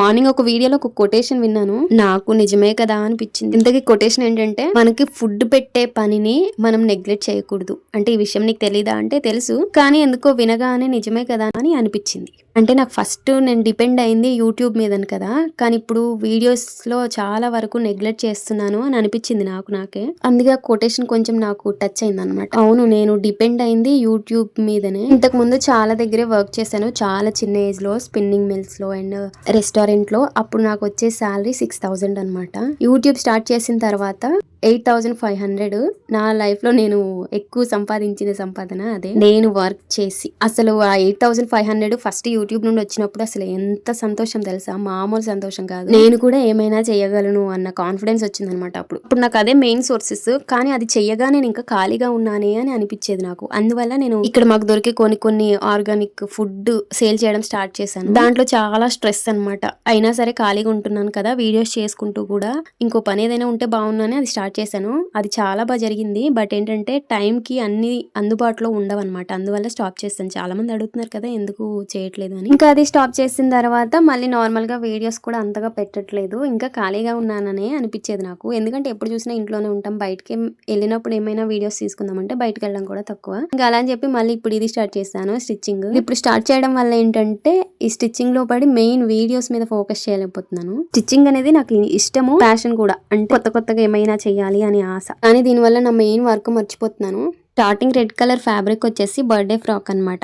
Morning ఒక వీడియోలో ఒక కొటేషన్ విన్నాను. నాకు నిజమే కదా అనిపించింది. ఇంతకీ కొటేషన్ ఏంటంటే మనకి ఫుడ్ పెట్టే పనిని మనం నెగ్లెక్ట్ చేయకూడదు. అంటే ఈ విషయం నీకు తెలీదా అంటే తెలుసు. కానీ ఎందుకో వినగానే నిజమే కదా అని అనిపించింది. అంటే నాకు ఫస్ట్ నేను డిపెండ్ అయింది యూట్యూబ్ మీదని కదా. కానీ ఇప్పుడు వీడియోస్లో చాలా వరకు నెగ్లెక్ట్ చేస్తున్నాను అని అనిపించింది నాకు నాకే. అందుకే ఆ కొటేషన్ కొంచెం నాకు టచ్ అయింది అనమాట అవును నేను డిపెండ్ అయింది యూట్యూబ్ మీదనే. ఇంతకు ముందు చాలా దగ్గరే వర్క్ చేశాను. చాలా చిన్న ఏజ్లో స్పిన్నింగ్ మిల్స్లో అండ్ రెస్టారెంట్లో. అప్పుడు నాకు వచ్చే శాలరీ సిక్స్ థౌజండ్ అనమాట యూట్యూబ్ స్టార్ట్ చేసిన తర్వాత ఎయిట్ థౌజండ్ ఫైవ్ హండ్రెడ్. నా లైఫ్లో నేను ఎక్కువ సంపాదించిన సంపాదన అదే. నేను వర్క్ చేసి అసలు ఆ eight thousand five hundred first YouTube నుండి వచ్చినప్పుడు అసలు ఎంత సంతోషం తెలుసా? మామూలు సంతోషం కాదు. నేను కూడా ఏమైనా చేయగలను అన్న కాన్ఫిడెన్స్ వచ్చిందనమాట అప్పుడు. ఇప్పుడు నాకు అదే మెయిన్ సోర్సెస్ కానీ అది చెయ్యగా నేను ఇంకా ఖాళీగా ఉన్నానే అని అనిపించేది నాకు. అందువల్ల నేను ఇక్కడ మాకు దొరికే కొన్ని కొన్ని ఆర్గానిక్ ఫుడ్ సేల్ చేయడం స్టార్ట్ చేశాను. దాంట్లో చాలా స్ట్రెస్ అన్నమాట. అయినా సరే ఖాళీగా ఉంటున్నాను కదా వీడియోస్ చేసుకుంటూ కూడా. ఇంకో పని ఏదైనా ఉంటే బాగుందని అది స్టార్ట్ చేశాను. అది చాలా బాగా జరిగింది. బట్ ఏంటంటే టైం కి అన్ని అందుబాటులో ఉండవన్నమాట. అందువల్ల స్టాప్ చేస్తాను చాలా మంది అడుగుతున్నారు కదా ఎందుకు చేయట్లేదు అని ఇంకా అది స్టాప్ చేసిన తర్వాత మళ్ళీ నార్మల్గా వీడియోస్ కూడా అంతగా పెట్టట్లేదు. ఇంకా ఖాళీగా ఉన్నాననే అనిపించేది నాకు. ఎందుకంటే ఎప్పుడు చూసినా ఇంట్లోనే ఉంటాం. బయటకి వెళ్ళినప్పుడు ఏమైనా వీడియోస్ తీసుకుందామంటే బయటకు వెళ్ళడం కూడా తక్కువ. ఇంకా అలా అని చెప్పి మళ్ళీ ఇప్పుడు ఇది స్టార్ట్ చేశాను స్టిచ్చింగ్. ఇప్పుడు స్టార్ట్ చేయడం వల్ల ఏంటంటే ఈ స్టిచ్చింగ్లో పడి మెయిన్ వీడియోస్ మీద ఫోకస్ చేయలేకపోతున్నాను. స్టిచ్చింగ్ అనేది నాకు ఇష్టము. ప్యాషన్ కూడా. అంటే కొత్త కొత్తగా ఏమైనా చేయాలి అని ఆశ. కానీ దీనివల్ల నా మెయిన్ వర్క్ మర్చిపోతున్నాను. స్టార్టింగ్ రెడ్ కలర్ ఫ్యాబ్రిక్ వచ్చేసి బర్త్డే ఫ్రాక్ అన్నమాట.